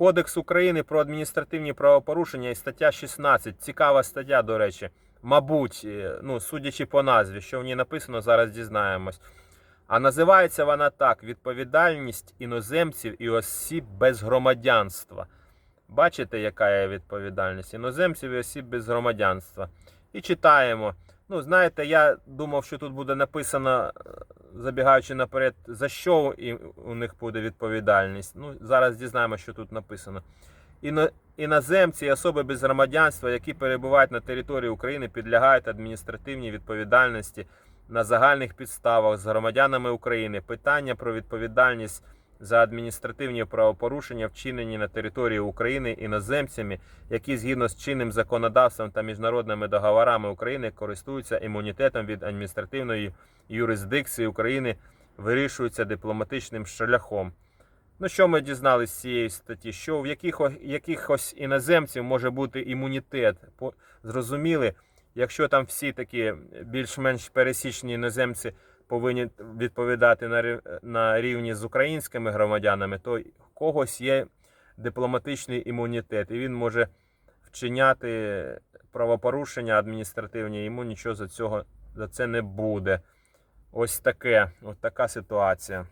Кодекс України про адміністративні правопорушення і стаття 16. Цікава стаття, до речі. Мабуть, е, ну, судячи по назві, що в ній написано, зараз дізнаємось. А називається вона так: відповідальність іноземців і осіб без громадянства. Бачите, яка є відповідальність іноземців і осіб без громадянства. І читаємо. Ну, знаєте, я думав, що тут буде написано, е, забігаючи наперед, за що у них буде відповідальність. Ну, зараз дізнаємося, що тут написано. Іно, іноземці і особи без громадянства, які перебувають на території України, підлягають адміністративній відповідальності на загальних підставах з громадянами України. Питання про відповідальність за адміністративні правопорушення, вчинені на території України іноземцями, які згідно з чинним законодавством та міжнародними договорами України користуються імунітетом від адміністративної юрисдикції України, вирішуються дипломатичним шляхом. Ну, що ми дізналися з цієї статті? Що в якихось, якихось іноземців може бути імунітет? Зрозуміли, якщо там всі такі більш-менш пересічні іноземці повинні відповідати на, на рівні з українськими громадянами, то когось є дипломатичний імунітет, і він може вчиняти правопорушення адміністративні, йому нічого за цього за це не буде. Ось таке, от така ситуація.